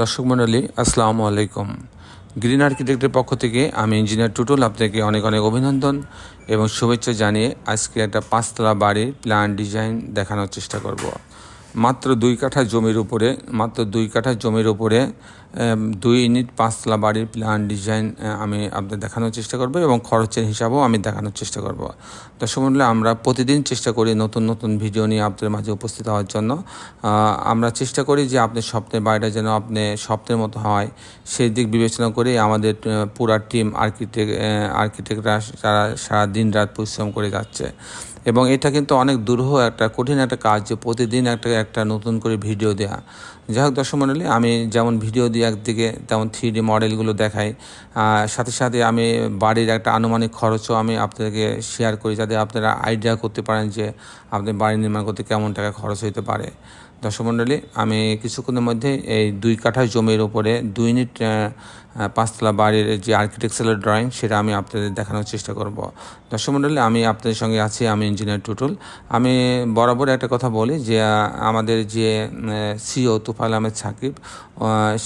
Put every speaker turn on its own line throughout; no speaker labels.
দর্শক মণ্ডলী, আসসালামু আলাইকুম। গ্রিন আর্কিটেক্টের পক্ষ থেকে আমি ইঞ্জিনিয়ার টুটুল আপনাকে অনেক অনেক অভিনন্দন এবং শুভেচ্ছা জানিয়ে আজকে একটা পাঁচতলা বাড়ির প্ল্যান ডিজাইন দেখানোর চেষ্টা করব। মাত্র দুই কাঠা জমির উপরে, মাত্র দুই কাঠা জমির উপরে দুই ইউনিট পাঁচতলা বাড়ির প্ল্যান ডিজাইন আমি আপনাদের দেখানোর চেষ্টা করব এবং খরচের হিসাবও আমি দেখানোর চেষ্টা করব। দর্শক মণ্ডলী আমরা প্রতিদিন চেষ্টা করি নতুন নতুন ভিডিও নিয়ে আপনাদের মাঝে উপস্থিত হওয়ার জন্য। আমরা চেষ্টা করি যে আপনার স্বপ্নের বাড়িটা যেন আপনি স্বপ্নের মতো হয়। সেই দিক বিবেচনা করে আমাদের পুরা টিম আর্কিটেক্ট আর্কিটেক্টরা সারা সারা দিন রাত পরিশ্রম করে যাচ্ছে। এবং এটা কিন্তু অনেক দুরূহ একটা, কঠিন একটা কাজ যে প্রতিদিন একটা একটা নতুন করে ভিডিও দেওয়া যাই হোক দর্শক মণ্ডলী আমি যেমন ভিডিও দিই একদিকে তেমন থ্রি ডি মডেলগুলো দেখাই সাথে সাথে আমি বাড়ির একটা আনুমানিক খরচও আমি আপনাদেরকে শেয়ার করি যাতে আপনারা আইডিয়া করতে পারেন যে আপনি বাড়ি নির্মাণ করতে কেমন টাকা খরচ হতে পারে। দর্শক মণ্ডলী, আমি কিছুক্ষণের মধ্যে এই দুই কাঠা জমির ওপরে দুই ইউনিট পাঁচতলা বাড়ির যে আর্কিটেকচারাল ড্রয়িং সেটা আমি আপনাদের দেখানোর চেষ্টা করব। দর্শক মণ্ডলী, আমি আপনাদের সঙ্গে আছি, আমি ইঞ্জিনিয়ার টুটুল। আমি বরাবর একটা কথা বলি যে আমাদের যে সিও তুফাল আহমেদ সাকিব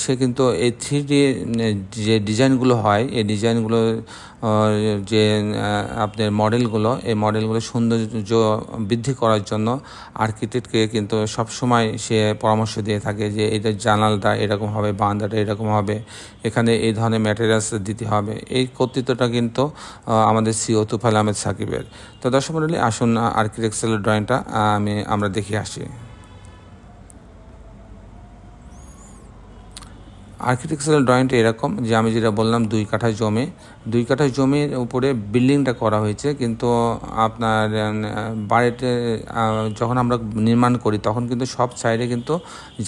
সে কিন্তু এই থ্রি যে ডিজাইনগুলো হয়, এই ডিজাইনগুলো যে আপনার মডেলগুলো, এই মডেলগুলো সৌন্দর্য বৃদ্ধি করার জন্য আর্কিটেক্টকে কিন্তু সবসময় সে পরামর্শ দিয়ে থাকে যে এটা জানালটা এরকম হবে, বান্দাটা এরকম হবে, এখানে এই ধরনের ম্যাটেরিয়ালস দিতে হবে। এই কর্তৃত্বটা কিন্তু আমাদের সিও তুফাল আহমেদ সাকিবের। তো দর্শক মণ্ডলী, আসুন আর্কিটেকচারাল ড্রয়িংটা আমি, আমরা দেখে আসি। আর্কিটেকচারাল ড্রয়িংটা এরকম যে আমি যেটা বললাম দুই কাঠা জমি, দুই কাঠা জমির উপরে বিল্ডিংটা করা হয়েছে। কিন্তু আপনার বাড়িতে যখন আমরা নির্মাণ করি, তখন কিন্তু সব সাইডে কিন্তু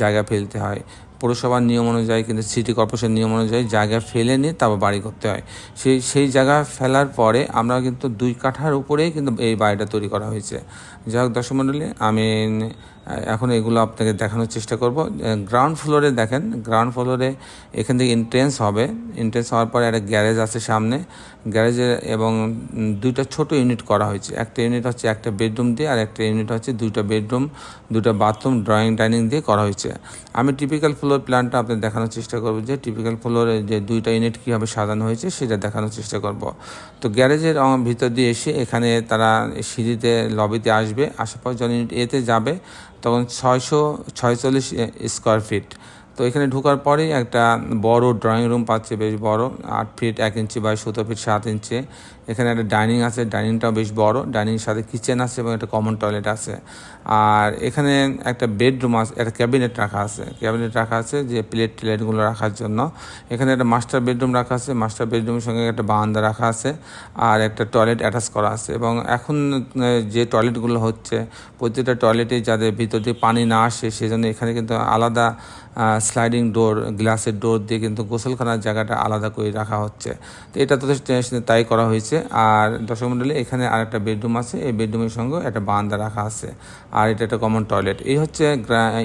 জায়গা ফেলতে হয়। পৌরসভার নিয়ম অনুযায়ী কিন্তু সিটি কর্পোরেশন নিয়ম অনুযায়ী জায়গা ফেলে নিয়ে তারপর বাড়ি করতে হয়। সেই সেই জায়গা ফেলার পরে আমরা কিন্তু দুই কাঠার উপরেই কিন্তু এই বাড়িটা তৈরি করা হয়েছে। যাই হোক দর্শক মণ্ডলী আমি, এখন এগুলো আপনাকে দেখানোর চেষ্টা করব। গ্রাউন্ড ফ্লোরে দেখেন, গ্রাউন্ড ফ্লোরে এখান থেকে এন্ট্রেন্স হবে। এন্ট্রেন্স হওয়ার পরে একটা গ্যারেজ আছে সামনে। গ্যারেজে এবং দুইটা ছোট ইউনিট করা হয়েছে। একটা ইউনিট হচ্ছে একটা বেডরুম দিয়ে আর একটা ইউনিট হচ্ছে দুইটা বেডরুম দুটো বাথরুম ড্রয়িং ডাইনিং দিয়ে করা হয়েছে। আমি টিপিক্যাল ফ্লোর প্ল্যানটা আপনাদের দেখানোর চেষ্টা করব যে টিপিক্যাল ফ্লোরে যে দুইটা ইউনিট কীভাবে সাজানো হয়েছে সেটা দেখানোর চেষ্টা করব। তো গ্যারেজের ভিতর দিয়ে এসে এখানে তারা সিঁড়িতে লবিতে আসবে, আসার পর যখন ইউনিট এতে যাবে, তখন ছয়শো ছয়চল্লিশ স্কোয়ার ফিট তো এখানে ঢোকার পরেই একটা বড় ড্রয়িং রুম পাচ্ছে, বেশ বড়, আট ফিট এক ইঞ্চি বাই সতেরো ফিট সাত ইঞ্চি এখানে একটা ডাইনিং আছে, ডাইনিংটাও বেশ বড় ডাইনিং সাথে কিচেন আছে এবং একটা কমন টয়লেট আছে। আর এখানে একটা বেডরুম আছে, একটা ক্যাবিনেট রাখা আছে, ক্যাবিনেট রাখা আছে যে প্লেট টিলেটগুলো রাখার জন্য। এখানে একটা মাস্টার বেডরুম রাখা আছে, মাস্টার বেডরুমের সঙ্গে একটা বারান্দা রাখা আছে আর একটা টয়লেট অ্যাটাচ করা আছে এবং এখন যে টয়লেটগুলো হচ্ছে, প্রতিটা টয়লেটে যাদের ভিতর দিয়ে পানি না আসে সেজন্য এখানে কিন্তু আলাদা স্লাইডিং ডোর গ্লাসের ডোর দিয়ে কিন্তু গোসলখানার জায়গাটা আলাদা করে রাখা হচ্ছে। তো এটা তো তাই করা হয়েছে। আর দর্শক মণ্ডলী এখানে আর একটা বেডরুম আছে। এই বেডরুমের সঙ্গে একটা বারান্দা রাখা আছে। আর এটা একটা কমন টয়লেট এই হচ্ছে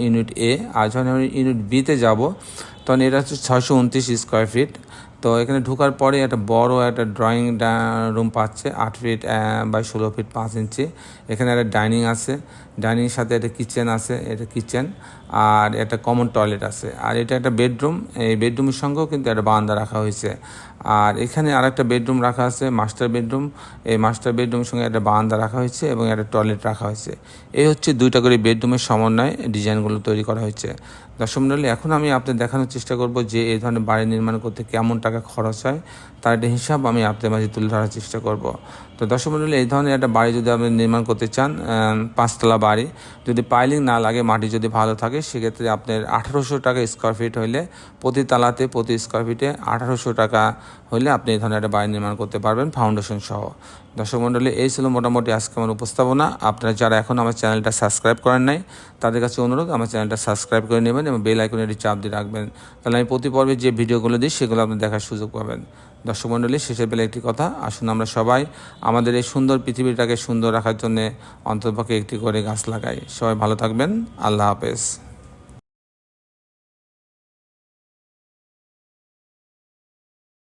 ইউনিট এ আর যখন আমি ইউনিট বিতে যাব, তখন এটা হচ্ছে ছয়শো উনত্রিশ স্কোয়ার ফিট তো এখানে ঢোকার পরে একটা বড় একটা ড্রয়িং রুম পাচ্ছে, আট ফিট বাই ষোলো ফিট পাঁচ ইঞ্চি এখানে একটা ডাইনিং আছে। ডাইনিংয়ের সাথে একটা কিচেন আছে। এটা কিচেন আর একটা কমন টয়লেট আছে। আর এটা একটা বেডরুম এই বেডরুমের সঙ্গেও কিন্তু একটা বারান্দা রাখা হয়েছে। আর এখানে আর একটা বেডরুম রাখা আছে মাস্টার বেডরুম এই মাস্টার বেডরুমের সঙ্গে একটা বারান্দা রাখা হয়েছে এবং একটা টয়লেট রাখা হয়েছে। এই হচ্ছে দুইটা করে বেডরুমের সমন্বয়ে ডিজাইনগুলো তৈরি করা হয়েছে। দর্শক মণ্ডলী এখন আমি আপনাদের দেখানোর চেষ্টা করব যে এই ধরনের বাড়ি নির্মাণ করতে কেমন টাকা খরচ হয়। তার একটা হিসাব আমি আপনাদের মাঝে তুলে ধরার চেষ্টা করব। তো দর্শক মণ্ডলী এই ধরনের একটা বাড়ি যদি আপনি নির্মাণ করতে চান পাঁচতলা বাড়ি, যদি পাইলিং না লাগে, মাটি যদি ভালো থাকে সেক্ষেত্রে আপনার আঠারোশো টাকা স্কোয়ার ফিট হইলে প্রতি তালাতে প্রতি স্কোয়ার ফিটে আঠারোশো টাকা হলে আপনি এই ধরনের একটা বাড়ি নির্মাণ করতে পারবেন ফাউন্ডেশন সহ। দর্শক মণ্ডলী, এই ছিল মোটামুটি আজকে আমার উপস্থাপনা। আপনারা যারা এখন আমার চ্যানেলটা সাবস্ক্রাইব করেন নাই, তাদের কাছে অনুরোধ, আমার চ্যানেলটা সাবস্ক্রাইব করে নেবেন এবং বেল আইকনের চাপ দিয়ে রাখবেন। তাহলে আমি প্রতি পর্বে যে ভিডিওগুলো দিই, সেগুলো আপনি দেখার সুযোগ পাবেন। দর্শক মণ্ডলী, শেষের বেলা একটি কথা, আসুন আমরা সবাই আমাদের এই সুন্দর পৃথিবীটাকে সুন্দর রাখার জন্য অন্ততপক্ষে একটি করে গাছ লাগাই। সবাই ভালো থাকবেন, আল্লাহ হাফেজ।